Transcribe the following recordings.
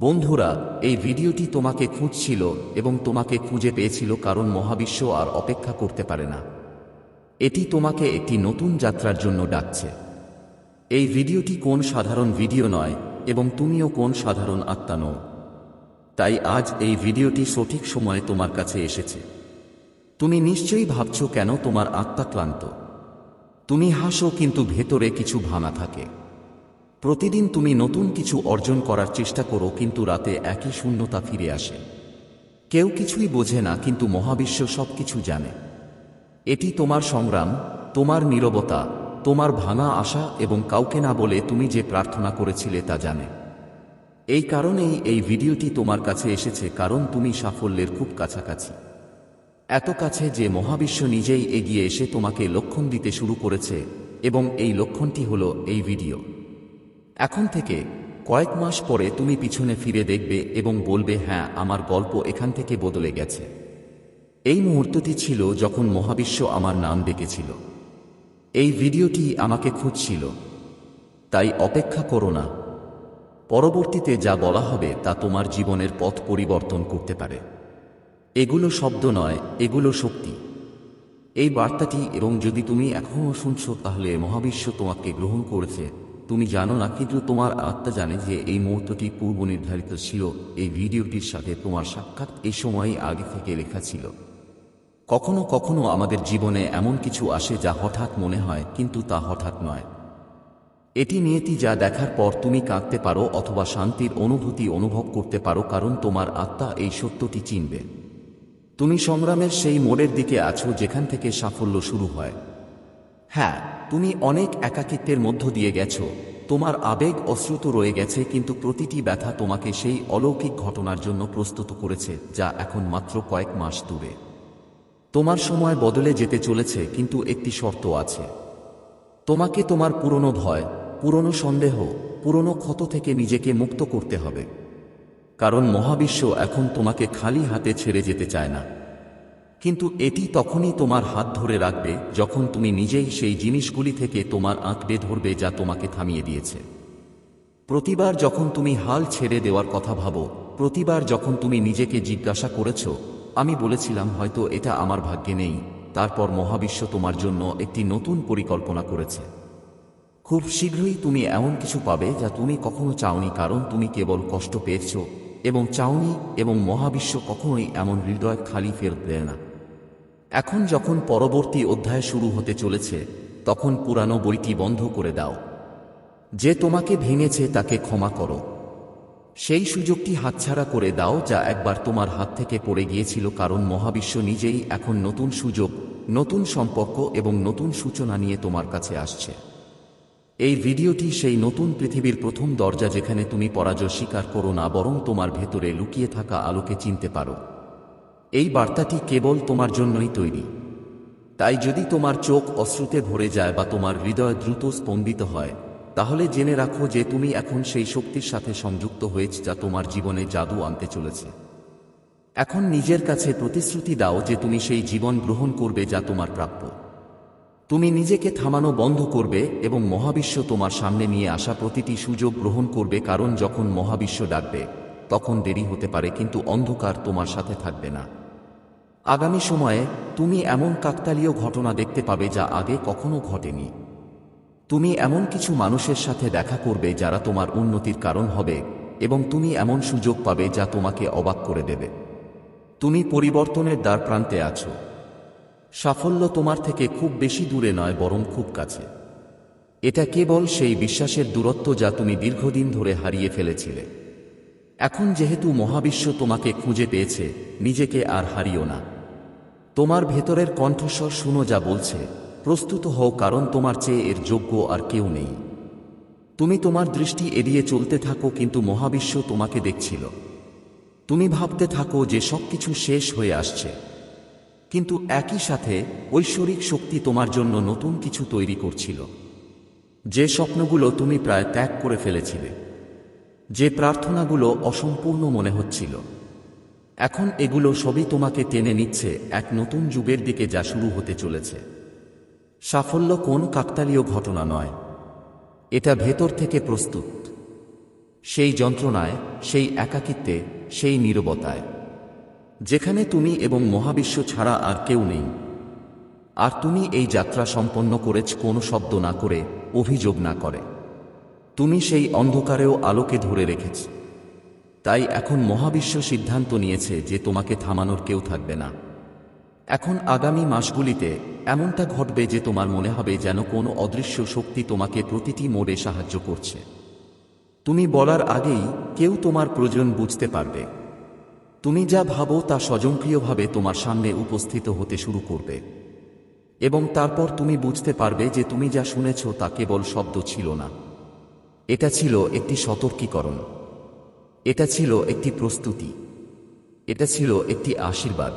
বন্ধুরা, এই ভিডিওটি তোমাকে খুঁজছিল এবং তোমাকে খুঁজে পেয়েছিল কারণ মহাবিশ্ব আর অপেক্ষা করতে পারে না। এটি তোমাকে একটি নতুন যাত্রার জন্য ডাকছে। এই ভিডিওটি কোন সাধারণ ভিডিও নয় এবং তুমিও কোন সাধারণ আত্মা নও। তাই আজ এই ভিডিওটি সঠিক সময়ে তোমার কাছে এসেছে। তুমি নিশ্চয়ই ভাবছ কেন তোমার আত্মা ক্লান্ত। তুমি হাসো কিন্তু ভেতরে কিছু ভাঙা থাকে। প্রতিদিন তুমি নতুন কিছু অর্জন করার চেষ্টা করো, কিন্তু রাতে একই শূন্যতা ফিরে আসে। কেউ কিছুই বোঝে না, কিন্তু মহাবিশ্ব সব কিছু জানে। এটি তোমার সংগ্রাম, তোমার নীরবতা, তোমার ভাঙা আশা এবং কাউকে না বলে তুমি যে প্রার্থনা করেছিলে তা জানে। এই কারণেই এই ভিডিওটি তোমার কাছে এসেছে, কারণ তুমি সাফল্যের খুব কাছাকাছি। এত কাছে যে মহাবিশ্ব নিজেই এগিয়ে এসে তোমাকে লক্ষণ দিতে শুরু করেছে, এবং এই লক্ষণটি হল এই ভিডিও। এখন থেকে কয়েক মাস পরে তুমি পিছনে ফিরে দেখবে এবং বলবে হ্যাঁ আমার গল্প এখান থেকে বদলে গেছে। এই মুহূর্তটি ছিল যখন মহাবিশ্ব আমার নাম ডেকেছিল। এই ভিডিওটি আমাকে খুঁজছিল। তাই অপেক্ষা করো না। পরবর্তীতে যা বলা হবে তা তোমার জীবনের পথ পরিবর্তন করতে পারে। এগুলো শব্দ নয়, এগুলো শক্তি। এই বার্তাটি, এবং যদি তুমি এখনও শুনছ, তাহলে মহাবিশ্ব তোমাকে গ্রহণ করেছে। তুমি জানো না, কিন্তু তোমার আত্মা জানে যে এই মুহূর্তটি পূর্ব নির্ধারিত ছিল। এই ভিডিওটির সাথে তোমার সাক্ষাৎ এই সময়ই আগে থেকে লেখা ছিল। কখনো কখনো আমাদের জীবনে এমন কিছু আসে যা হঠাৎ মনে হয়, কিন্তু তা হঠাৎ নয়। এটি নিয়তি যা দেখার পর তুমি কাঁদতে পারো অথবা শান্তির অনুভূতি অনুভব করতে পারো, কারণ তোমার আত্মা এই সত্যটি চিনবে। তুমি সংগ্রামের সেই মোড়ের দিকে আছো যেখান থেকে সাফল্য শুরু হয়। হ্যাঁ তুমি অনেক একাকিত্বের মধ্য দিয়ে গেছ। তোমার আবেগ অশ্রুত রয়ে গেছে, কিন্তু প্রতিটি ব্যথা তোমাকে সেই অলৌকিক ঘটনার জন্য প্রস্তুত করেছে, যা এখন মাত্র কয়েক মাস দূরে। তোমার সময় বদলে যেতে চলেছে, কিন্তু একটি শর্ত আছে। তোমাকে তোমার পুরনো ভয়, পুরনো সন্দেহ, পুরনো ক্ষত থেকে নিজেকে মুক্ত করতে হবে। কারণ মহাবিশ্ব এখন তোমাকে খালি হাতে ছেড়ে যেতে চায় না। কিন্তু এটি তখনই তোমার হাত ধরে রাখবে যখন তুমি নিজেই সেই জিনিসগুলি থেকে তোমার আঁকড়ে ধরবে যা তোমাকে থামিয়ে দিয়েছে। প্রতিবার যখন তুমি হাল ছেড়ে দেওয়ার কথা ভাবো, প্রতিবার যখন তুমি নিজেকে জিজ্ঞাসা করেছ, আমি বলেছিলাম হয়তো এটা আমার ভাগ্যে নেই, তারপর মহাবিশ্ব তোমার জন্য একটি নতুন পরিকল্পনা করেছে। খুব শীঘ্রই তুমি এমন কিছু পাবে যা তুমি কখনো চাওনি কারণ তুমি কেবল কষ্ট পেয়েছ এবং চাওনি এবং মহাবিশ্ব কখনোই এমন হৃদয় খালি ফেরত দেয় না। এখন যখন পরবর্তী অধ্যায় শুরু হতে চলেছে, তখন পুরানো বইটি বন্ধ করে দাও। যে তোমাকে ভেঙেছে তাকে ক্ষমা করো। সেই সুযোগটি হাতছাড়া করে দাও যা একবার তোমার হাত থেকে পড়ে গিয়েছিল, কারণ মহাবিশ্ব নিজেই এখন নতুন সুযোগ, নতুন সম্পর্ক এবং নতুন সূচনা নিয়ে তোমার কাছে আসছে। এই ভিডিওটি সেই নতুন পৃথিবীর প্রথম দরজা যেখানে তুমি পরাজয় স্বীকার করো না, বরং তোমার ভেতরে লুকিয়ে থাকা আলোকে চিনতে পারো। এই বার্তাটি কেবল তোমার জন্যই তৈরি। তাই যদি তোমার চোখ অশ্রুতে ভরে যায় বা তোমার হৃদয় দ্রুত স্পন্দিত হয়, তাহলে জেনে রাখো যে তুমি এখন সেই শক্তির সাথে সংযুক্ত হয়েছ যা তোমার জীবনে জাদু আনতে চলেছে। এখন নিজের কাছে প্রতিশ্রুতি দাও যে তুমি সেই জীবন গ্রহণ করবে যা তোমার প্রাপ্য। তুমি নিজেকে থামানো বন্ধ করবে এবং মহাবিশ্ব তোমার সামনে নিয়ে আসা প্রতিটি সুযোগ গ্রহণ করবে কারণ যখন মহাবিশ্ব ডাকবে, তখন দেরি হতে পারে কিন্তু অন্ধকার তোমার সাথে থাকবে না। আগামী সময়ে তুমি এমন কাকতালীয় ঘটনা দেখতে পাবে যা আগে কখনো ঘটেনি। তুমি এমন কিছু মানুষের সাথে দেখা করবে যারা তোমার উন্নতির কারণ হবে এবং তুমি এমন সুযোগ পাবে যা তোমাকে অবাক করে দেবে। তুমি পরিবর্তনের দ্বার প্রান্তে আছো। সাফল্য তোমার থেকে খুব বেশি দূরে নয়, বরং খুব কাছে। এটা কেবল সেই বিশ্বাসের দূরত্ব যা তুমি দীর্ঘদিন ধরে হারিয়ে ফেলেছিলে। এখন যেহেতু মহাবিশ্ব তোমাকে খুঁজে পেয়েছে, নিজেকে আর হারিও না। তোমার ভেতরের কণ্ঠস্বর শুনো যা বলছে। প্রস্তুত হও, কারণ তোমার চেয়ে এর যোগ্য আর কেউ নেই। তুমি তোমার দৃষ্টি এড়িয়ে চলতে থাকো, কিন্তু মহাবিশ্ব তোমাকে দেখছিল। তুমি ভাবতে থাকো যে সবকিছু শেষ হয়ে আসছে। কিন্তু একই সাথে ঐশ্বরিক শক্তি তোমার জন্য নতুন কিছু তৈরি করছিল। যে স্বপ্নগুলো তুমি প্রায় ত্যাগ করে ফেলেছিলে, যে প্রার্থনাগুলো অসম্পূর্ণ মনে হচ্ছিল। এখন এগুলো সবই তোমাকে টেনে নিচ্ছে এক নতুন যুগের দিকে যা শুরু হতে চলেছে। সাফল্য কোন কাকতালীয় ঘটনা নয়। এটা ভেতর থেকে প্রস্তুত। সেই যন্ত্রণায়, সেই একাকিত্বে, সেই নীরবতায়। যেখানে তুমি এবং মহাবিশ্ব ছাড়া আর কেউ নেই। আর তুমি এই যাত্রা সম্পন্ন করেছ কোনো শব্দ না করে, অভিযোগ না করে। তুমি সেই অন্ধকারেও আলোকে ধরে রেখেছ। তাই এখন মহাবিশ্ব সিদ্ধান্ত নিয়েছে যে তোমাকে থামানোর কেউ থাকবে না। এখন আগামী মাসগুলিতে এমনটা ঘটবে যে তোমার মনে হবে যেন কোনো অদৃশ্য শক্তি তোমাকে প্রতিটি মোড়ে সাহায্য করছে। তুমি বলার আগেই কেউ তোমার প্রয়োজন বুঝতে পারবে। তুমি যা ভাবো তা স্বজনপ্রিয়ভাবে তোমার সামনে উপস্থিত হতে শুরু করবে। এবং তারপর তুমি বুঝতে পারবে যে তুমি যা শুনেছ তা কেবল শব্দ ছিল না। এটা ছিল একটি সতর্কীকরণ। এটা ছিল একটি প্রস্তুতি। এটা ছিল একটি আশীর্বাদ।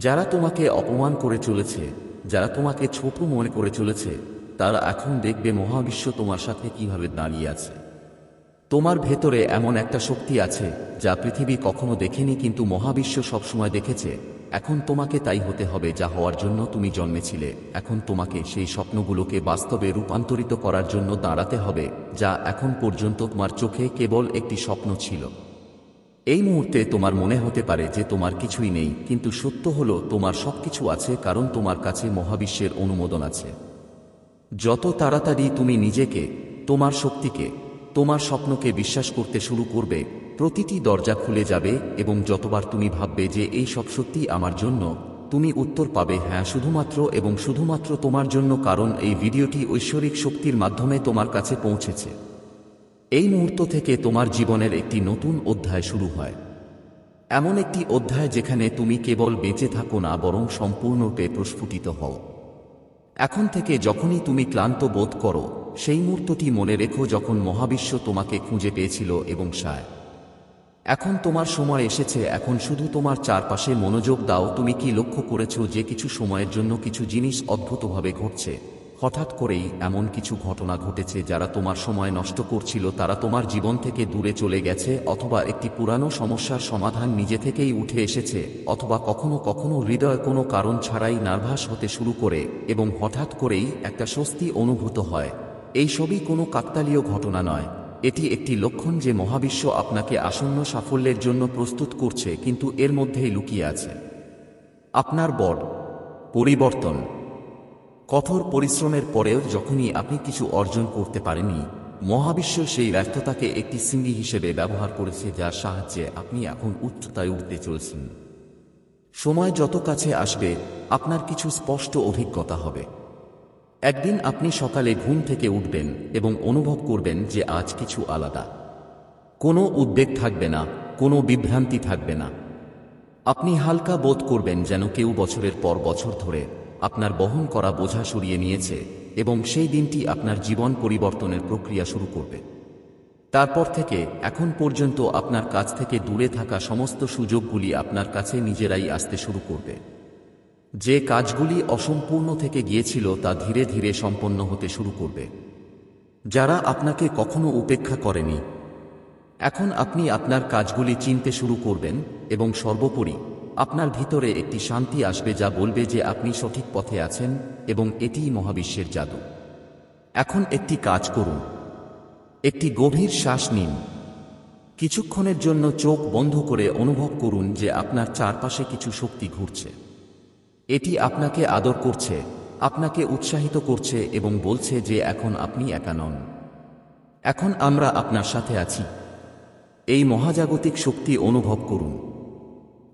যারা তোমাকে অপমান করে চলেছে, যারা তোমাকে ছোট মনে করে চলেছে, তারা এখন দেখবে মহাবিশ্ব তোমার সাথে কীভাবে দাঁড়িয়ে আছে। তোমার ভেতরে এমন একটা শক্তি আছে যা পৃথিবী কখনো দেখেনি কিন্তু মহাবিশ্ব সবসময় দেখেছে। এখন তোমাকে তাই হতে হবে যা হওয়ার জন্য তুমি জন্মেছিলে। এখন তোমাকে সেই স্বপ্নগুলোকে বাস্তবে রূপান্তরিত করার জন্য দাঁড়াতে হবে, যা এখন পর্যন্ত তোমার চোখে কেবল একটি স্বপ্ন ছিল। এই মুহূর্তে তোমার মনে হতে পারে যে তোমার কিছুই নেই, কিন্তু সত্য হলো তোমার সবকিছু আছে কারণ তোমার কাছে মহাবিশ্বের অনুমোদন আছে। যত তাড়াতাড়ি তুমি নিজেকে, তোমার শক্তিকে তোমার স্বপ্নকে বিশ্বাস করতে শুরু করবে, প্রতিটি দরজা খুলে যাবে এবং যতবার তুমি ভাববে যে এই সব সত্যি আমার জন্য, তুমি উত্তর পাবে হ্যাঁ শুধুমাত্র এবং শুধুমাত্র তোমার জন্য কারণ এই ভিডিওটি ঐশ্বরিক শক্তির মাধ্যমে তোমার কাছে পৌঁছেছে। এই মুহূর্ত থেকে তোমার জীবনের একটি নতুন অধ্যায় শুরু হয়। এমন একটি অধ্যায় যেখানে তুমি কেবল বেঁচে থাকো না, বরং সম্পূর্ণরূপে প্রস্ফুটিত হও। এখন থেকে যখনই তুমি ক্লান্ত বোধ করো, সেই মুহূর্তটি মনে রেখো যখন মহাবিশ্ব তোমাকে খুঁজে পেয়েছিল এবং সায়। এখন তোমার সময় এসেছে, এখন শুধু তোমার চারপাশে মনোযোগ দাও, তুমি কি লক্ষ্য করেছ যে কিছু সময়ের জন্য কিছু জিনিস অদ্ভুতভাবে ঘটছে? হঠাৎ করেই এমন কিছু ঘটনা ঘটেছে যারা তোমার সময় নষ্ট করছিল, তারা তোমার জীবন থেকে দূরে চলে গেছে অথবা একটি পুরানো সমস্যার সমাধান নিজে থেকেই উঠে এসেছে, অথবা কখনো কখনো হৃদয় কোনো কারণ ছাড়াই নার্ভাস হতে শুরু করে এবং হঠাৎ করেই একটা স্বস্তি অনুভূত হয়। এই সবই কোনো কাকতালীয় ঘটনা নয়। এটি একটি লক্ষণ যে মহাবিশ্ব আপনাকে আসন্ন সাফল্যের জন্য প্রস্তুত করছে, কিন্তু এর মধ্যেই লুকিয়ে আছে। আপনার বড় পরিবর্তন। কঠোর পরিশ্রমের পরেও যখনই আপনি কিছু অর্জন করতে পারেননি, মহাবিশ্ব সেই ব্যর্থতাকে একটি সিঙ্গি হিসেবে ব্যবহার করেছে যার সাহায্যে আপনি এখন উচ্চতায় উঠতে চলেছেন। সময় যত কাছে আসবে, আপনার কিছু স্পষ্ট অভিজ্ঞতা হবে। একদিন আপনি সকালে ঘুম থেকে উঠবেন এবং অনুভব করবেন যে আজ কিছু আলাদা। কোনো উদ্বেগ থাকবে না, কোনো বিভ্রান্তি থাকবে না। আপনি হালকা বোধ করবেন যেন কেউ বছরের পর বছর ধরে আপনার বহন করা বোঝা সরিয়ে নিয়েছে এবং সেই দিনটি আপনার জীবন পরিবর্তনের প্রক্রিয়া শুরু করবে। তারপর থেকে, এখন পর্যন্ত আপনার কাছ থেকে দূরে থাকা সমস্ত সুযোগগুলি আপনার কাছে নিজেরাই আসতে শুরু করবে। যে কাজগুলি অসম্পূর্ণ থেকে গিয়েছিল তা ধীরে ধীরে সম্পন্ন হতে শুরু করবে। যারা আপনাকে কখনো উপেক্ষা করেনি। এখন আপনি আপনার কাজগুলি চিনতে শুরু করবেন এবং সর্বোপরি আপনার ভিতরে একটি শান্তি আসবে যা বলবে যে আপনি সঠিক পথে আছেন এবং এটিই মহাবিশ্বের জাদু। এখন একটি কাজ করুন। একটি গভীর শ্বাস নিন। কিছুক্ষণের জন্য চোখ বন্ধ করে অনুভব করুন যে আপনার চারপাশে কিছু শক্তি ঘুরছে। এটি আপনাকে আদর করছে, আপনাকে উৎসাহিত করছে এবং বলছে যে এখন আপনি একা নন। এখন আমরা আপনার সাথে আছি। এই মহাজাগতিক শক্তি অনুভব করুন।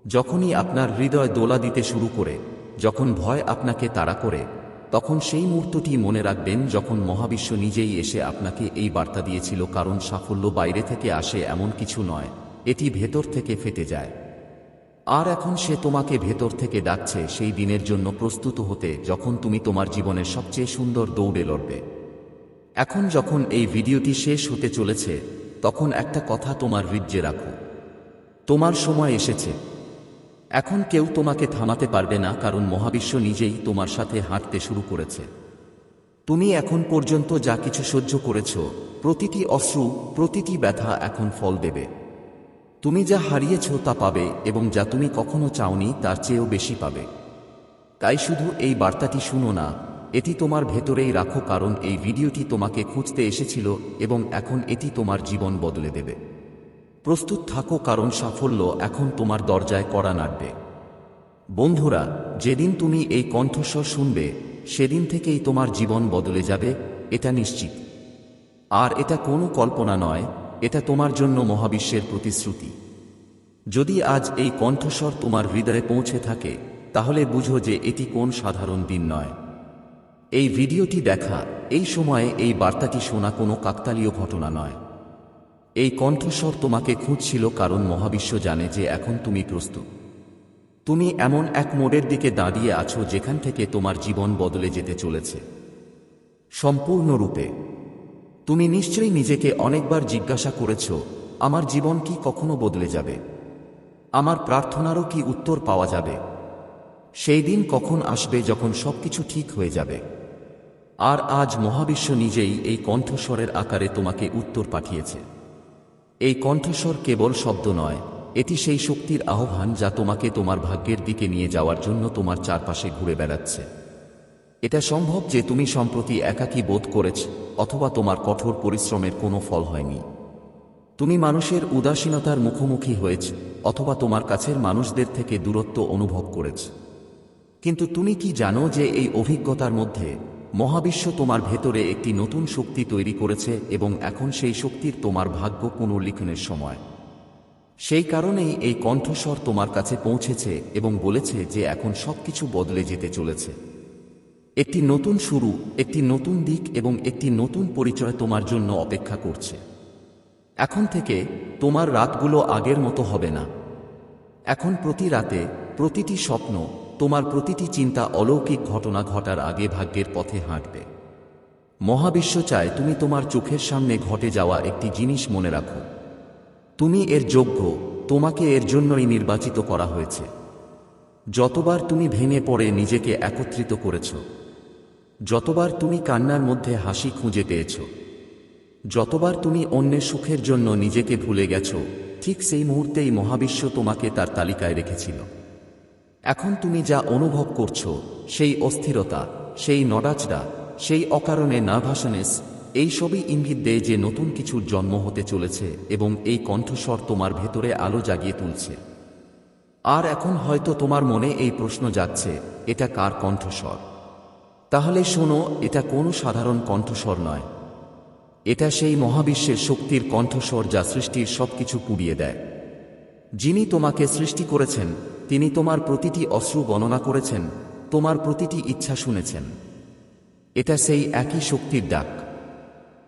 যখনই আপনার হৃদয় দোলা দিতে শুরু করে, যখন ভয় আপনাকে তাড়া করে, তখন সেই মুহূর্তটি মনে রাখবেন যখন মহাবিশ্ব নিজেই এসে আপনাকে এই বার্তা দিয়েছিল, কারণ সাফল্য বাইরে থেকে আসে এমন কিছু নয়, এটি ভেতর থেকে ফেটে যায়। আর এখন সে তোমাকে ভেতর থেকে ডাকছে, সেই দিনের জন্য প্রস্তুত হতে, যখন তুমি তোমার জীবনের সবচেয়ে সুন্দর দৌড়ে লড়বে। এখন যখন এই ভিডিওটি শেষ হতে চলেছে, তখন একটা কথা তোমার হৃদ্যে রাখো। তোমার সময় এসেছে। এখন কেউ তোমাকে থামাতে পারবে না, কারণ মহাবিশ্ব নিজেই তোমার সাথে হাঁটতে শুরু করেছে। তুমি এখন পর্যন্ত যা কিছু সহ্য করেছ, প্রতিটি অশ্রু, প্রতিটি ব্যথা এখন ফল দেবে। তুমি যা হারিয়েছ তা পাবে, এবং যা তুমি কখনো চাওনি তার চেয়েও বেশি পাবে। তাই শুধু এই বার্তাটি শুনো না, এটি তোমার ভেতরেই রাখো, কারণ এই ভিডিওটি তোমাকে খুঁজতে এসেছিল, এবং এখন এটি তোমার জীবন বদলে দেবে। প্রস্তুত থাকো কারণ সাফল্য এখন তোমার দরজায় কড়া নাড়বে। বন্ধুরা, যেদিন তুমি এই কণ্ঠস্বর শুনবে, সেদিন থেকেই তোমার জীবন বদলে যাবে, এটা নিশ্চিত। আর এটা কোনো কল্পনা নয়, এটা তোমার জন্য মহাবিশ্বের প্রতিশ্রুতি। যদি আজ এই কণ্ঠস্বর তোমার হৃদয়ে পৌঁছে থাকে, তাহলে বুঝো যে এটি কোন সাধারণ দিন নয়। এই ভিডিওটি দেখা, এই সময়ে এই বার্তাটি শোনা কোনো কাকতালীয় ঘটনা নয়। এই কণ্ঠস্বর তোমাকে খুঁজছিল কারণ মহাবিশ্ব জানে যে এখন তুমি প্রস্তুত। তুমি এমন এক মোড়ের দিকে দাঁড়িয়ে আছো যেখান থেকে তোমার জীবন বদলে যেতে চলেছে। সম্পূর্ণরূপে। তুমি নিশ্চয়ই নিজেকে অনেকবার জিজ্ঞাসা করেছ, আমার জীবন কি কখনো বদলে যাবে? আমার প্রার্থনারও কি উত্তর পাওয়া যাবে? সেই দিন কখন আসবে যখন সবকিছু ঠিক হয়ে যাবে? আর আজ মহাবিশ্ব নিজেই এই কণ্ঠস্বরের আকারে তোমাকে উত্তর পাঠিয়েছে। এই কণ্ঠস্বর কেবল শব্দ নয়, এটি সেই শক্তির আহ্বান যা তোমাকে তোমার ভাগ্যের দিকে নিয়ে যাওয়ার জন্য তোমার চারপাশে ঘুরে বেড়াচ্ছে। এটা সম্ভব যে তুমি সম্প্রতি একাকী বোধ করেছ, অথবা তোমার কঠোর পরিশ্রমের কোনো ফল হয়নি। তুমি মানুষের উদাসীনতার মুখোমুখি হয়েছ, অথবা তোমার কাছের মানুষদের থেকে দূরত্ব অনুভব করেছ। কিন্তু তুমি কি জানো যে এই অভিজ্ঞতার মধ্যে মহাবিশ্ব তোমার ভেতরে একটি নতুন শক্তি তৈরি করেছে এবং এখন সেই শক্তির তোমার ভাগ্য পুনর্লিখনের সময়। সেই কারণেই এই কণ্ঠস্বর তোমার কাছে পৌঁছেছে এবং বলেছে যে এখন সবকিছু বদলে যেতে চলেছে। একটি নতুন শুরু, একটি নতুন দিক এবং একটি নতুন পরিচয় তোমার জন্য অপেক্ষা করছে। এখন থেকে তোমার রাতগুলো আগের মতো হবে না। এখন প্রতি রাতে প্রতিটি স্বপ্ন তোমার প্রতিটি চিন্তা অলৌকিক ঘটনা ঘটার আগে ভাগ্যের পথে হাঁটবে। মহাবিশ্ব চায় তুমি তোমার চোখের সামনে ঘটে যাওয়া একটি জিনিস মনে রাখো। তুমি এর যোগ্য, তোমাকে এর জন্যই নির্বাচিত করা হয়েছে। যতবার তুমি ভেঙে পড়ে নিজেকে একত্রিত করেছ, যতবার তুমি কান্নার মধ্যে হাসি খুঁজে পেয়েছ, যতবার তুমি অন্যের সুখের জন্য নিজেকে ভুলে গেছ, ঠিক সেই মুহূর্তেই মহাবিশ্ব তোমাকে তার তালিকায় রেখেছিল। এখন তুমি যা অনুভব করছ, সেই অস্থিরতা, সেই নড়াচড়া, সেই অকারণে নার্ভাসনেস, এই সবই ইঙ্গিত দেয় যে নতুন কিছুর জন্ম হতে চলেছে এবং এই কণ্ঠস্বর তোমার ভেতরে আলো জাগিয়ে তুলছে। আর এখন হয়তো তোমার মনে এই প্রশ্ন যাচ্ছে এটা কার কণ্ঠস্বর? তাহলে শোনো, এটা কোনো সাধারণ কণ্ঠস্বর নয়। এটা সেই মহাবিশ্বের শক্তির কণ্ঠস্বর যা সৃষ্টির সবকিছু পুড়িয়ে দেয়। যিনি তোমাকে সৃষ্টি করেছেন তিনি তোমার প্রতিটি অশ্রু গণনা করেছেন, তোমার প্রতিটি ইচ্ছা শুনেছেন। এটা সেই একই শক্তির ডাক।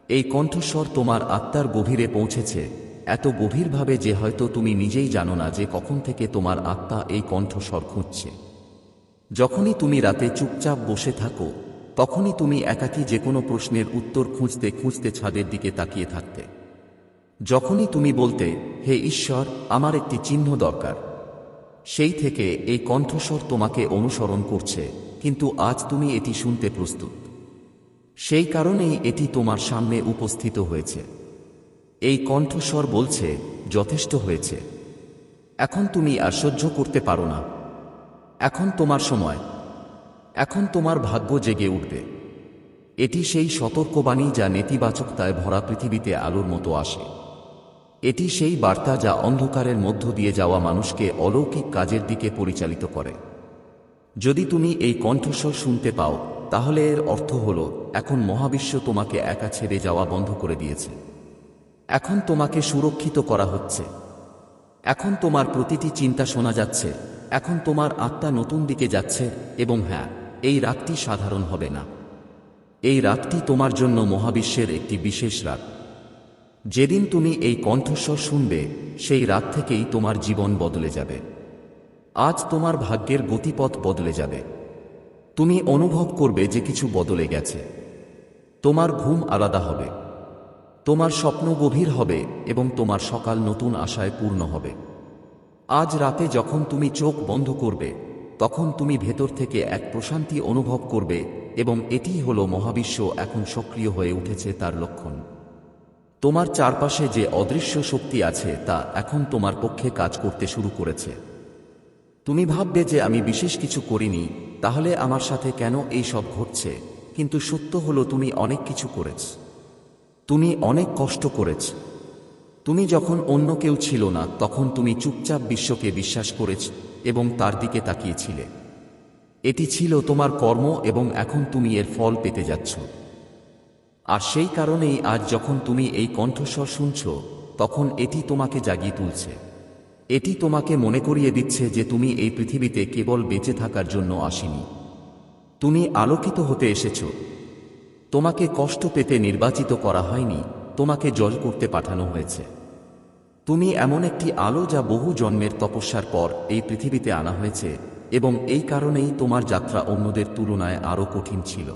এই কণ্ঠস্বর তোমার আত্মার গভীরে পৌঁছেছে, এত গভীরভাবে যে হয়তো তুমি নিজেই জানো না যে কখন থেকে তোমার আত্মা এই কণ্ঠস্বর খুঁজছে। যখনই তুমি রাতে চুপচাপ বসে থাকো, তখনই তুমি একাকী যে কোনো প্রশ্নের উত্তর খুঁজতে খুঁজতে ছাদের দিকে তাকিয়ে থাকতে। যখনই তুমি বলতে, হে ঈশ্বর, আমার একটি চিহ্ন দরকার। সেই থেকে এই কণ্ঠস্বর তোমাকে অনুসরণ করছে, কিন্তু আজ তুমি এটি শুনতে প্রস্তুত। সেই কারণেই এটি তোমার সামনে উপস্থিত হয়েছে। এই কণ্ঠস্বর বলছে, যথেষ্ট হয়েছে। এখন তুমি আর সহ্য করতে পারো না। এখন তোমার সময়। এখন তোমার ভাগ্য জেগে উঠবে। এটি সেই সতর্কবাণী যা নেতিবাচকতায় ভরা পৃথিবীতে আলোর মতো আসে। এটি সেই বার্তা যা অন্ধকারের মধ্য দিয়ে যাওয়া মানুষকে অলৌকিক কাজের দিকে পরিচালিত করে। যদি তুমি এই কণ্ঠস্বর শুনতে পাও, তাহলে এর অর্থ হল, এখন মহাবিশ্ব তোমাকে একা ছেড়ে যাওয়া বন্ধ করে দিয়েছে। এখন তোমাকে সুরক্ষিত করা হচ্ছে। এখন তোমার প্রতিটি চিন্তা শোনা যাচ্ছে। এখন তোমার আত্মা নতুন দিকে যাচ্ছে এবং হ্যাঁ এই রাতটি সাধারণ হবে না। এই রাতটি তোমার জন্য মহাবিশ্বের একটি বিশেষ রাত। যেদিন তুমি এই কণ্ঠস্বর শুনবে, সেই রাত থেকেই তোমার জীবন বদলে যাবে। আজ তোমার ভাগ্যের গতিপথ বদলে যাবে। তুমি অনুভব করবে যে কিছু বদলে গেছে। তোমার ঘুম আলাদা হবে। তোমার স্বপ্ন গভীর হবে এবং তোমার সকাল নতুন আশায় পূর্ণ হবে। আজ রাতে যখন তুমি চোখ বন্ধ করবে, তখন তুমি ভেতর থেকে এক প্রশান্তি অনুভব করবে এবং এটিই হল মহাবিশ্ব এখন সক্রিয় হয়ে উঠেছে তার লক্ষণ। তোমার চারপাশে যে অদৃশ্য শক্তি আছে, তা এখন তোমার পক্ষে কাজ করতে শুরু করেছে। তুমি ভাববে যে আমি বিশেষ কিছু করিনি, তাহলে আমার সাথে কেন এই সব ঘটছে? কিন্তু সত্য হলো তুমি অনেক কিছু করেছ। তুমি অনেক কষ্ট করেছ। তুমি যখন অন্য কেউ ছিল না, তখন তুমি চুপচাপ বিশ্বকে বিশ্বাস করেছ এবং তার দিকে তাকিয়েছিলে। এটি ছিল তোমার কর্ম এবং এখন তুমি এর ফল পেতে যাচ্ছ। আর সেই কারণেই আজ যখন তুমি এই কণ্ঠস্বর শুনছ, তখন এটি তোমাকে জাগিয়ে তুলছে। এটি তোমাকে মনে করিয়ে দিচ্ছে যে তুমি এই পৃথিবীতে কেবল বেঁচে থাকার জন্য আসিনি। তুমি আলোকিত হতে এসেছ। তোমাকে কষ্ট পেতে নির্বাচিত করা হয়নি, তোমাকে জল করতে পাঠানো হয়েছে। তুমি এমন একটি আলো যা বহু জন্মের তপস্যার পর এই পৃথিবীতে আনা হয়েছে, এবং এই কারণেই তোমার যাত্রা অন্যদের তুলনায় আরও কঠিন ছিল।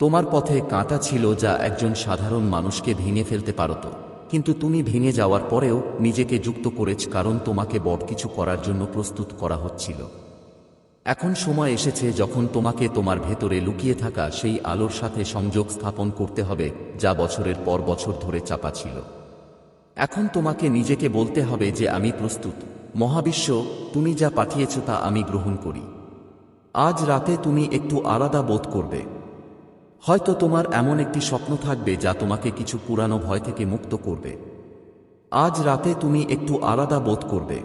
তোমার পথে কাঁটা ছিল যা একজন সাধারণ মানুষকে ভেঙে ফেলতে পারত। কিন্তু তুমি ভেঙে যাওয়ার পরেও নিজেকে যুক্ত করেছ কারণ তোমাকে বড় কিছু করার জন্য প্রস্তুত করা হচ্ছিল। এখন সময় এসেছে যখন তোমাকে তোমার ভেতরে লুকিয়ে থাকা সেই আলোর সাথে সংযোগ স্থাপন করতে হবে, যা বছরের পর বছর ধরে চাপা ছিল। এখন তোমাকে নিজেকে বলতে হবে যে আমি প্রস্তুত। মহাবিশ্ব, তুমি যা পাঠিয়েছ তা আমি গ্রহণ করি। আজ রাতে তুমি একটু আলাদা বোধ করবে। হয়তো তোমার এমন একটি স্বপ্ন থাকবে যা তোমাকে কিছু পুরানো ভয় থেকে মুক্ত করবে। আজ রাতে তুমি একটু আলাদা বোধ করবে।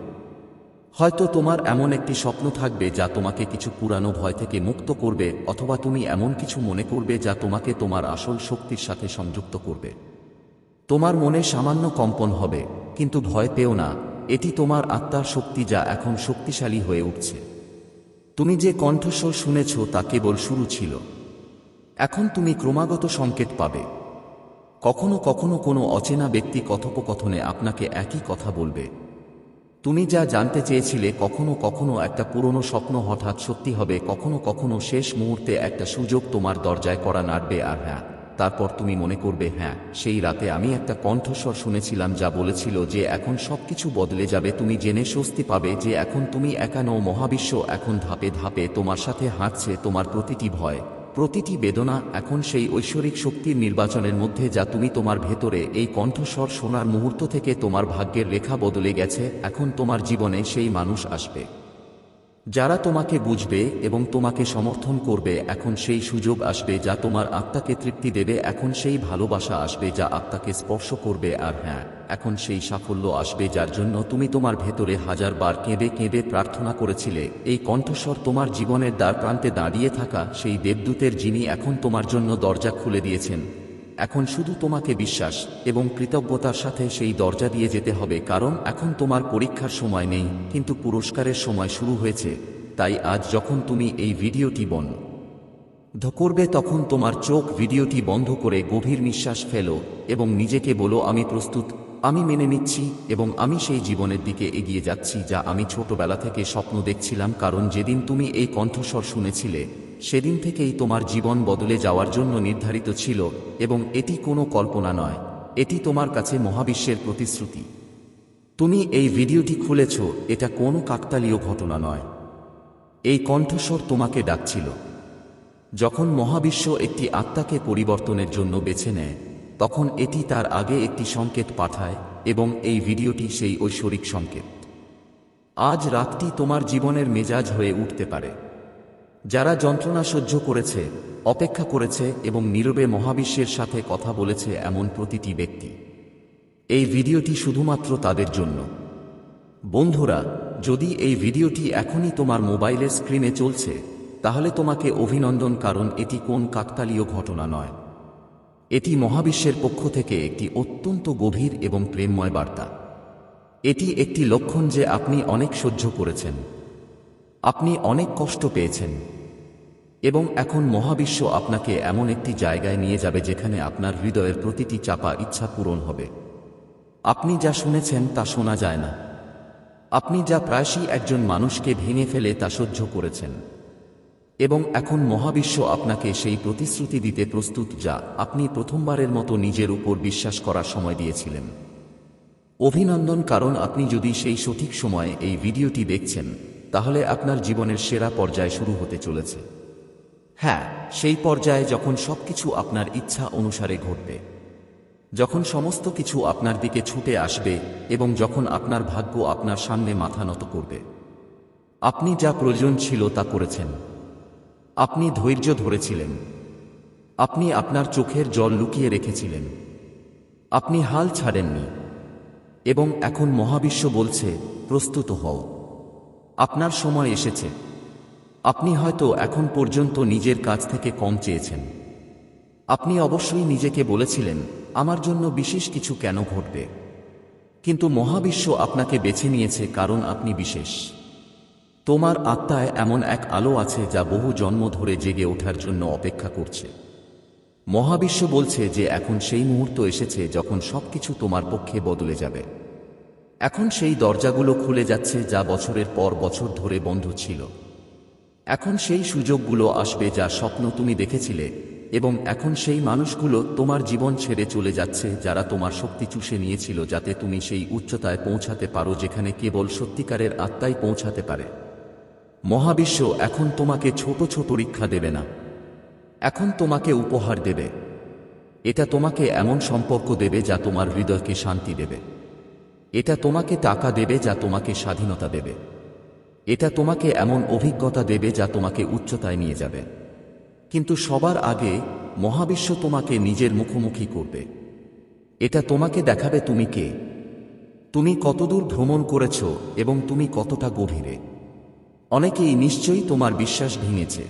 হয়তো তোমার এমন একটি স্বপ্ন থাকবে যা তোমাকে কিছু পুরানো ভয় থেকে মুক্ত করবে, অথবা তুমি এমন কিছু মনে করবে যা তোমাকে তোমার আসল শক্তির সাথে সংযুক্ত করবে। তোমার মনে সামান্য কম্পন হবে, কিন্তু ভয় পেও না, এটি তোমার আত্মার শক্তি যা এখন শক্তিশালী হয়ে উঠছে। তুমি যে কণ্ঠস্বর শুনেছ তা কেবল শুরু ছিল। এখন তুমি ক্রমাগত সংকেত পাবে। কখনো কখনো কোনো অচেনা ব্যক্তি কথোপকথনে আপনাকে একই কথা বলবে। তুমি যা জানতে চেয়েছিলে কখনো কখনো একটা পুরনো স্বপ্ন হঠাৎ সত্যি হবে, কখনো কখনো শেষ মুহূর্তে একটা সুযোগ তোমার দরজায় করা নাড়বে আর হ্যাঁ তারপর তুমি মনে করবে হ্যাঁ সেই রাতে আমি একটা কণ্ঠস্বর শুনেছিলাম যা বলেছিল যে এখন সবকিছু বদলে যাবে, তুমি জেনে স্বস্তি পাবে যে এখন তুমি একানো মহাবিশ্ব এখন ধাপে ধাপে তোমার সাথে হাঁটছে, তোমার প্রতিটি ভয়। প্রতিটি বেদনা এখন সেই ঐশ্বরিক শক্তির নির্বাচনের মধ্যে যা তুমি তোমার ভেতরে এই কণ্ঠস্বর শোনার মুহূর্ত থেকে তোমার ভাগ্যের রেখা বদলে গেছে, এখন তোমার জীবনে সেই মানুষ আসবে। যারা তোমাকে বুঝবে এবং তোমাকে সমর্থন করবে, এখন সেই সুযোগ আসবে যা তোমার আত্মাকে তৃপ্তি দেবে, এখন সেই ভালোবাসা আসবে যা আত্মাকে স্পর্শ করবে, আর হ্যাঁ এখন সেই সাফল্য আসবে যার জন্য তুমি তোমার ভেতরে হাজার বার কেঁদে কেঁদে প্রার্থনা করেছিলে। এই কণ্ঠস্বর তোমার জীবনের দ্বার প্রান্তে দাঁড়িয়ে থাকা সেই দেবদূতের যিনি এখন তোমার জন্য দরজা খুলে দিয়েছেন। এখন শুধু তোমাকে বিশ্বাস এবং কৃতজ্ঞতার সাথে সেই দরজা দিয়ে যেতে হবে, কারণ এখন তোমার পরীক্ষার সময় নেই, কিন্তু পুরস্কারের সময় শুরু হয়েছে, তাই আজ যখন তুমি এই ভিডিওটি বন করবে তখন তোমার চোখ ভিডিওটি বন্ধ করে গভীর নিঃশ্বাস ফেলো এবং নিজেকে বলো, আমি প্রস্তুত, আমি মেনে নিচ্ছি এবং আমি সেই জীবনের দিকে এগিয়ে যাচ্ছি যা আমি ছোটবেলা থেকে স্বপ্ন দেখছিলাম, কারণ যেদিন তুমি এই কণ্ঠস্বর শুনেছিলে সেদিন থেকেই তোমার জীবন বদলে যাওয়ার জন্য নির্ধারিত ছিল এবং এটি কোনো কল্পনা নয়। এটি তোমার কাছে মহাবিশ্বের প্রতিশ্রুতি। তুমি এই ভিডিওটি খুলেছ, এটা কোনো কাকতালীয় ঘটনা নয়। এই কণ্ঠস্বর তোমাকে ডাকছিল। যখন মহাবিশ্ব একটি আত্মাকে পরিবর্তনের জন্য বেছে নেয়, তখন এটি তার আগে একটি সংকেত পাঠায় এবং এই ভিডিওটি সেই ঐশ্বরিক সংকেত। আজ রাতটি তোমার জীবনের মেজাজ হয়ে উঠতে পারে। যারা যন্ত্রণা সহ্য করেছে, অপেক্ষা করেছে এবং নীরবে মহাবিশ্বের সাথে কথা বলেছে এমন প্রতিটি ব্যক্তি। এই ভিডিওটি শুধুমাত্র তাদের জন্য। বন্ধুরা, যদি এই ভিডিওটি এখনই তোমার মোবাইলের স্ক্রিনে চলছে, তাহলে তোমাকে অভিনন্দন কারণ এটি কোন কাকতালীয় ঘটনা নয়। এটি মহাবিশ্বের পক্ষ থেকে একটি অত্যন্ত গভীর এবং প্রেমময় বার্তা। এটি একটি লক্ষণ যে আপনি অনেক সহ্য করেছেন। আপনি অনেক কষ্ট পেয়েছেন। এবং এখন মহাবিশ্ব আপনাকে এমন একটি জায়গায় নিয়ে যাবে যেখানে আপনার হৃদয়ের প্রতিটি চাপা ইচ্ছা পূরণ হবে। আপনি যা শুনেছেন তা শোনা যায় না। আপনি যা প্রায়শই একজন মানুষকে ভেঙে ফেলে তা সহ্য করেছেন। এবং এখন মহাবিশ্ব আপনাকে সেই প্রতিশ্রুতি দিতে প্রস্তুত যা আপনি প্রথমবারের মতো নিজের উপর বিশ্বাস করার সময় দিয়েছিলেন। অভিনন্দন, কারণ আপনি যদি সেই সঠিক সময়ে এই ভিডিওটি দেখছেন, তাহলে আপনার জীবনের সেরা পর্যায় শুরু হতে চলেছে। হ্যাঁ সেই পর্যায়ে যখন সবকিছু আপনার ইচ্ছা অনুসারে ঘটবে, যখন সমস্ত কিছু আপনার দিকে ছুটে আসবে এবং যখন আপনার ভাগ্য আপনার সামনে মাথা নত করবে। আপনি যা প্রয়োজন ছিল তা করেছেন। আপনি ধৈর্য ধরেছিলেন। আপনি আপনার চোখের জল লুকিয়ে রেখেছিলেন। আপনি হাল ছাড়েননি এবং এখন মহাবিশ্ব বলছে, প্রস্তুত হও। আপনার সময় এসেছে। আপনি হয়তো এখন পর্যন্ত নিজের কাছ থেকে কম চেয়েছেন। আপনি অবশ্যই নিজেকে বলেছিলেন, আমার জন্য বিশেষ কিছু কেন ঘটবে? কিন্তু মহাবিশ্ব আপনাকে বেছে নিয়েছে কারণ আপনি বিশেষ। তোমার আত্মায় এমন এক আলো আছে যা বহু জন্ম ধরে জেগে ওঠার জন্য অপেক্ষা করছে। মহাবিশ্ব বলছে যে এখন সেই মুহূর্ত এসেছে যখন সবকিছু তোমার পক্ষে বদলে যাবে। এখন সেই দরজাগুলো খুলে যাচ্ছে যা বছরের পর বছর ধরে বন্ধ ছিল। এখন সেই সুযোগগুলো আসবে যা স্বপ্ন তুমি দেখেছিলে, এবং এখন সেই মানুষগুলো তোমার জীবন ছেড়ে চলে যাচ্ছে যারা তোমার শক্তি চুষে নিয়েছিল যাতে তুমি সেই উচ্চতায় পৌঁছাতে পারো যেখানে কেবল সত্যিকারের আত্মাই পৌঁছাতে পারে। মহাবিশ্ব এখন তোমাকে ছোট ছোট পরীক্ষা দেবে না। এখন তোমাকে উপহার দেবে। এটা তোমাকে এমন সম্পর্ক দেবে যা তোমার হৃদয়কে শান্তি দেবে। এটা তোমাকে টাকা দেবে যা তোমাকে স্বাধীনতা দেবে। এটা তোমাকে এমন অভিজ্ঞতা দেবে যা তোমাকে উচ্চতায় নিয়ে যাবে। কিন্তু সবার আগে মহাবিশ্ব তোমাকে নিজের মুখোমুখি করবে। এটা তোমাকে দেখাবে তুমি কে। তুমি কতদূর ভ্রমণ করেছ এবং তুমি কতটা গভীরে। অনেকেই নিশ্চয়ই তোমার বিশ্বাস ভেঙেছে।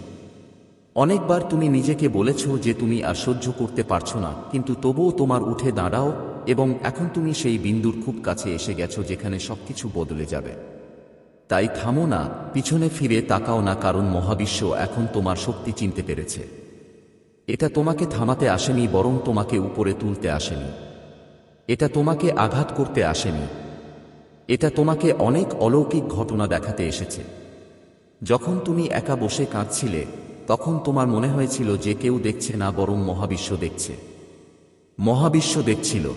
অনেকবার তুমি নিজেকে বলেছ যে তুমি আর সহ্য করতে পারছ না, কিন্তু তবুও তোমার উঠে দাঁড়াও এবং এখন তুমি সেই বিন্দুর খুব কাছে এসে গেছো যেখানে সবকিছু বদলে যাবে। তাই থামো না, পিছনে ফিরে তাকাও না, কারণ মহাবিশ্ব এখন তোমার শক্তি চিনতে পেরেছে। এটা তোমাকে থামাতে আসেনি, বরং তোমাকে উপরে তুলতে আসেনি। এটা তোমাকে আঘাত করতে আসেনি। এটা তোমাকে অনেক অলৌকিক ঘটনা দেখাতে এসেছে। যখন তুমি একা বসে কাঁদছিলে, তখন তোমার মনে হয়েছিল যে কেউ দেখছে না, বরং মহাবিশ্ব দেখছে। মহাবিশ্ব দেখছিল।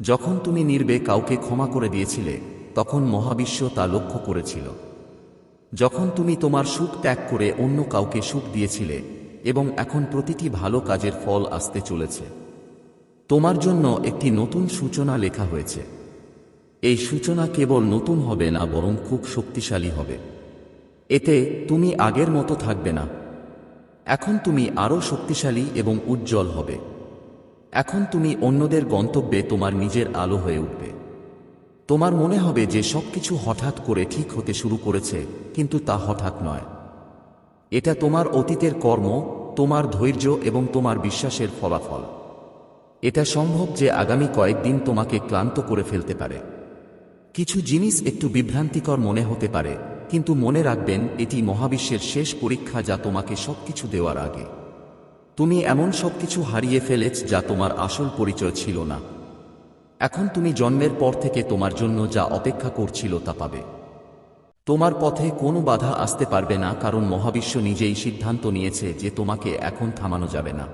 যখন তুমি নির্বে কাউকে ক্ষমা করে দিয়েছিলে তখন মহাবিশ্ব তা লক্ষ্য করেছিল। যখন তুমি তোমার সুখ ত্যাগ করে অন্য কাউকে সুখ দিয়েছিলে এবং এখন প্রতিটি ভালো কাজের ফল আসতে চলেছে। তোমার জন্য একটি নতুন সূচনা লেখা হয়েছে। এই সূচনা কেবল নতুন হবে না, বরং খুব শক্তিশালী হবে। এতে তুমি আগের মতো থাকবে না। এখন তুমি আরও শক্তিশালী এবং উজ্জ্বল হবে। এখন তুমি অন্যদের গন্তব্যে তোমার নিজের আলো হয়ে উঠবে। তোমার মনে হবে যে সবকিছু হঠাৎ করে ঠিক হতে শুরু করেছে, কিন্তু তা হঠাৎ নয়। এটা তোমার অতীতের কর্ম, তোমার ধৈর্য এবং তোমার বিশ্বাসের ফলাফল। এটা সম্ভব যে আগামী কয়েকদিন তোমাকে ক্লান্ত করে ফেলতে পারে। কিছু জিনিস একটু বিভ্রান্তিকর মনে হতে পারে, কিন্তু মনে রাখবেন এটি মহাবিশ্বের শেষ পরীক্ষা যা তোমাকে সবকিছু দেওয়ার আগে। তুমি এমন সবকিছু হারিয়ে ফেলেছ যা তোমার আসল পরিচয় ছিল না। এখন তুমি জন্মের পর থেকে তোমার জন্য যা অপেক্ষা করছিল তা পাবে। তোমার পথে কোনো বাধা আসতে পারবে না, কারণ মহাবিশ্ব নিজেই সিদ্ধান্ত নিয়েছে যে তোমাকে এখন থামানো যাবে না।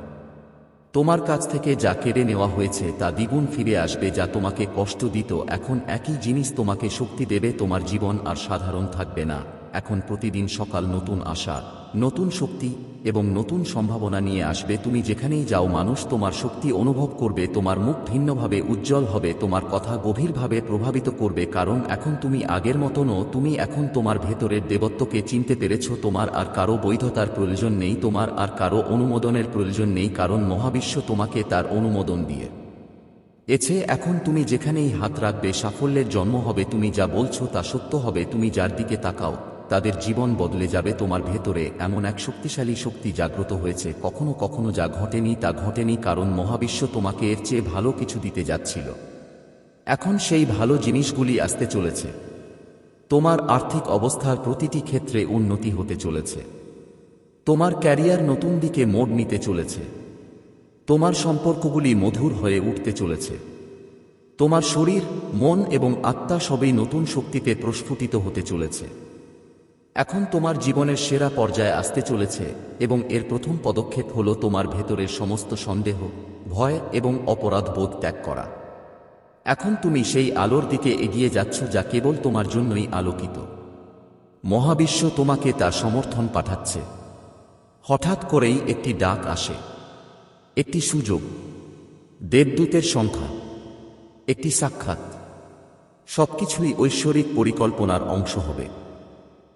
তোমার কাছ থেকে যা কেড়ে নেওয়া হয়েছে তা দ্বিগুণ ফিরে আসবে, যা তোমাকে কষ্ট দিত। এখন একই জিনিস তোমাকে শক্তি দেবে, তোমার জীবন আর সাধারণ থাকবে না। এখন প্রতিদিন সকাল নতুন আশা। নতুন শক্তি এবং নতুন সম্ভাবনা নিয়ে আসবে। তুমি যেখানেই যাও, মানুষ তোমার শক্তি অনুভব করবে, তোমার মুখ ভিন্নভাবে উজ্জ্বল হবে, তোমার কথা গভীরভাবে প্রভাবিত করবে, কারণ এখন তুমি আগের মতো নো তুমি এখন তোমার ভেতরের দেবত্বকে চিনতে পেরেছ, তোমার আর কারও বৈধতার প্রয়োজন নেই, তোমার আর কারও অনুমোদনের প্রয়োজন নেই, কারণ মহাবিশ্ব তোমাকে তার অনুমোদন দিয়ে। এছে, এখন তুমি যেখানেই হাত রাখবে, সাফল্যের জন্ম হবে, তুমি যা বলছো তা সত্য হবে, তুমি যার দিকে তাকাও। তাদের জীবন বদলে যাবে তোমার ভেতরে এমন এক শক্তিশালী শক্তি জাগ্রত হয়েছে, কখনো কখনো যা ঘটেনি তা ঘটেনি কারণ মহাবিশ্ব তোমাকে এর চেয়ে ভালো কিছু দিতে যাচ্ছিল। এখন সেই ভালো জিনিসগুলি আসতে চলেছে। তোমার আর্থিক অবস্থার প্রতিটি ক্ষেত্রে উন্নতি হতে চলেছে। তোমার ক্যারিয়ার নতুন দিকে মোড় নিতে চলেছে। তোমার সম্পর্কগুলি মধুর হয়ে উঠতে চলেছে। তোমার শরীর, মন এবং আত্মা সবই নতুন শক্তিতে প্রস্ফুটিত হতে চলেছে। এখন তোমার জীবনের সেরা পর্যায়ে আসতে চলেছে এবং এর প্রথম পদক্ষেপ হল তোমার ভেতরের সমস্ত সন্দেহ, ভয় এবং অপরাধ বোধ ত্যাগ করা। এখন তুমি সেই আলোর দিকে এগিয়ে যাচ্ছ যা কেবল তোমার জন্যই আলোকিত। মহাবিশ্ব তোমাকে তার সমর্থন পাঠাচ্ছে। হঠাৎ করেই একটি ডাক আসে। একটি সুযোগ। দেবদূতের সংখ্যা। একটি সাক্ষাৎ। সবকিছুই ঐশ্বরিক পরিকল্পনার অংশ হবে।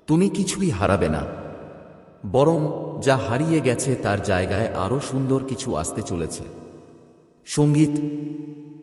তুমি কিছুই হারাবে না। বরং যা হারিয়ে গেছে তার জায়গায় আরও সুন্দর কিছু আসতে চলেছে। সংগীত